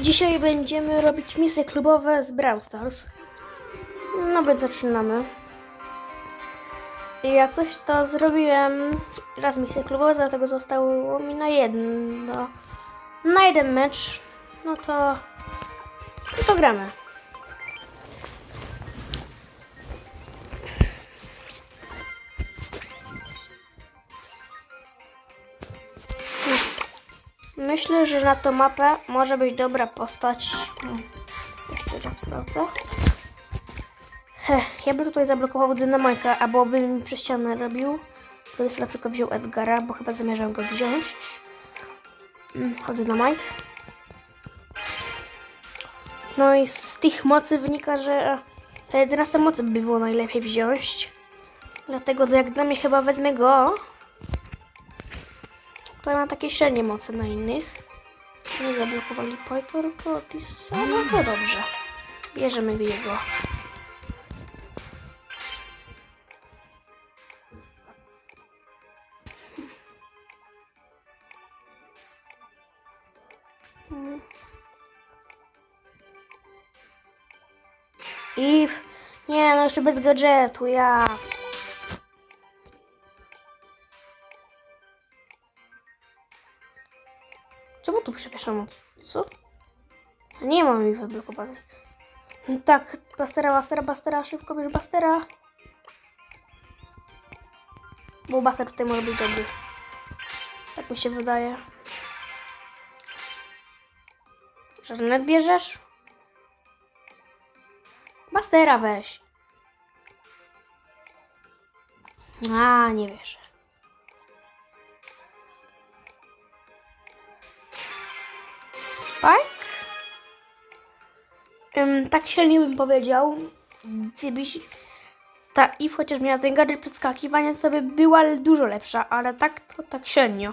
Dzisiaj będziemy robić misje klubowe z Brawl Stars. No więc zaczynamy. I jak coś to zrobiłem raz misję klubową, dlatego zostało mi na jedno, na jeden mecz. No to, to gramy. Myślę, że na tą mapę może być dobra postać. Hmm, Jeszcze raz sprawdzę. Heh, ja bym tutaj zablokował dynamajka, albo bym przez ścianę robił. Gdybym na przykład wziął Edgara, bo chyba zamierzam go wziąć. Mm, o dynamajk. No i z tych mocy wynika, że te 11 mocy by było najlepiej wziąć. Dlatego jak dla mnie chyba wezmę go. To mam takie średnie moce na innych. Nie zablokowali Piper Protisa. No to dobrze. Bierzemy jego. I nie, no jeszcze bez gadżetu, ja. Czemu tu przepraszam? Co? Nie mam mi wyblokowanej. Tak, Bastera, Bastera, Bastera, szybko bierz Bastera. Bo Baster tutaj może być dobry. Tak mi się wydaje. Żadnet bierzesz? Bastera weź. A, nie wierzę. Spike? Ym, tak średnio bym powiedział, gdybyś ta Eve chociaż miała ten gadżet przedskakiwania, to by była dużo lepsza, ale tak to tak średnio.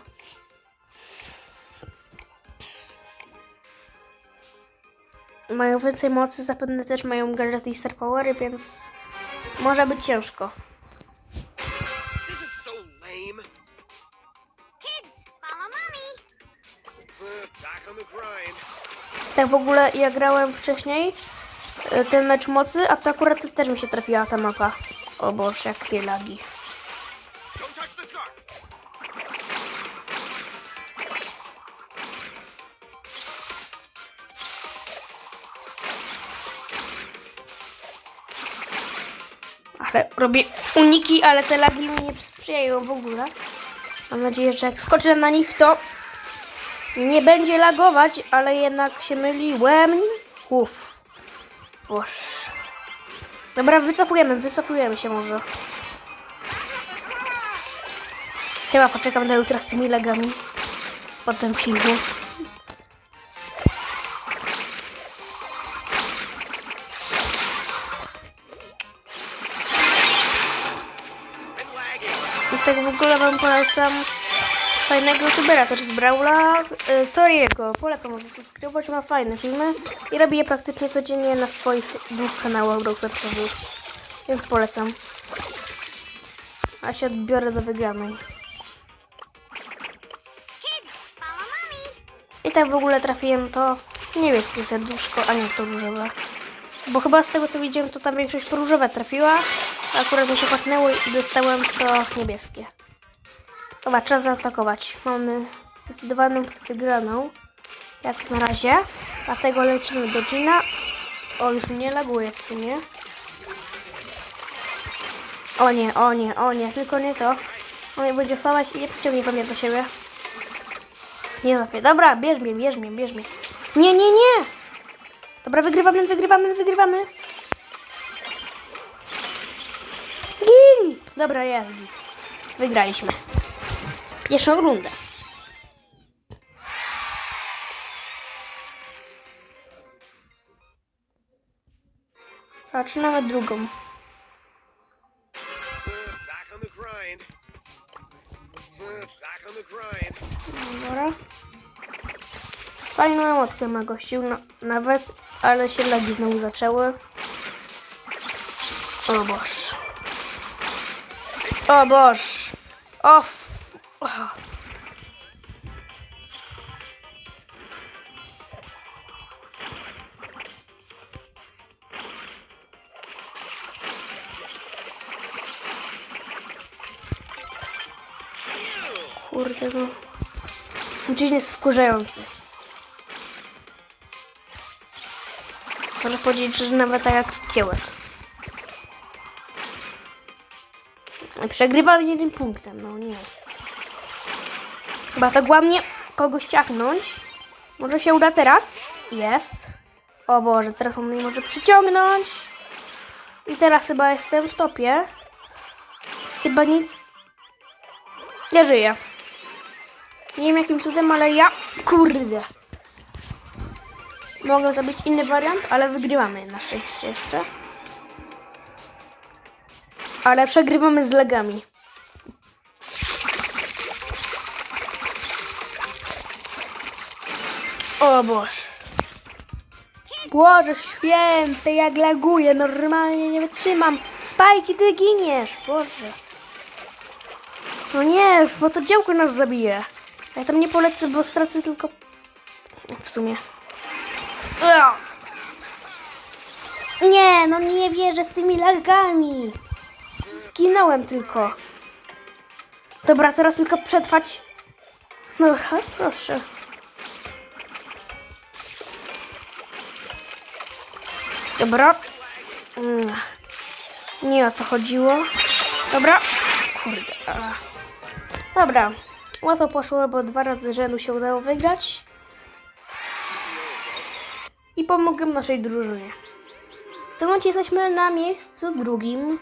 Mają więcej mocy, zapewne też mają gadżety i star powery, więc może być ciężko. Tak w ogóle ja grałem wcześniej e, ten mecz mocy, a to akurat też mi się trafiła ta mapa. O Boże, jakie lagi. Ale robię uniki, ale te lagi mi nie sprzyjają w ogóle. Mam nadzieję, że jak skoczę na nich, to nie będzie lagować, ale jednak się myliłem. Uff. Boż. Dobra, wycofujemy, wycofujemy się może. Chyba poczekam do jutra z tymi lagami. Potem filmu. I tak w ogóle wam polecam fajnego youtubera, też z Brawla, y, Toriego. Polecam może subskrybować, ma fajne filmy i robi je praktycznie codziennie na swoich dwóch kanałach browsersowych. Więc polecam. A się odbiorę do wygranej. I tak w ogóle trafiłem to niebieskie serduszko, a nie to różowe. Bo chyba z tego co widziałem, to tam większość różowe trafiła, a akurat mi się pachnęło i dostałem to niebieskie. Dobra, trzeba zaatakować. Mamy zdecydowaną wygraną. Jak na razie. Dlatego lecimy do Gina. O, już mnie laguje w sumie. O nie, o nie, o nie, tylko nie to. On mnie będzie wstawać i nie przyciągnie mnie do siebie. Nie zapię. Dobra, bierz mnie, bierz mnie, bierz mnie. Nie, nie, nie! Dobra, wygrywamy, wygrywamy, wygrywamy. Gin! Dobra, jest. Wygraliśmy. Pierwszą rundę. Zaczynamy drugą. Dobra. Fajną emotkę ma gościu, no, nawet, ale się lagi znowu zaczęły. O Boż. O Boż. O. kurde, no. Dzień jest wkurzający. Można powiedzieć, że nawet tak jak kiełek. Przegrywam jednym punktem, no nie. Chyba tak ładnie kogoś ciachnąć. Może się uda teraz? Jest. O Boże, teraz on mnie może przyciągnąć. I teraz chyba jestem w topie. Chyba nic. Ja żyję. Nie wiem jakim cudem, ale ja... Kurde. Mogę zrobić inny wariant, ale wygrywamy na szczęście jeszcze. Ale przegrywamy z legami. O Boże. Boże święty, jak laguję, normalnie nie wytrzymam. Spajki, ty giniesz, Boże. No nie, bo to działko nas zabije. Ja tam nie polecę, bo stracę tylko... W sumie. Nie, no nie wierzę z tymi lagami. Zginąłem tylko. Dobra, teraz tylko przetrwać. Dobra, proszę. Dobra. Mm. Nie o to chodziło. Dobra. Kurde. Dobra. Łatwo poszło, bo dwa razy rzędu się udało wygrać. I pomogłem naszej drużynie. W tym momencie jesteśmy na miejscu drugim.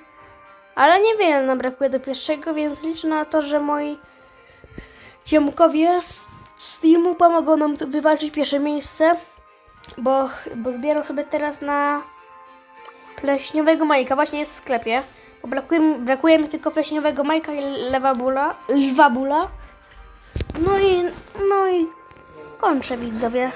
Ale niewiele nam brakuje do pierwszego, więc liczę na to, że moi ziomkowie z, z teamu pomogą nam wywalczyć pierwsze miejsce. Bo, bo zbieram sobie teraz na pleśniowego majka. Właśnie jest w sklepie. Brakuje, brakuje mi tylko pleśniowego majka i lewa bula. No i, no i kończę widzowie.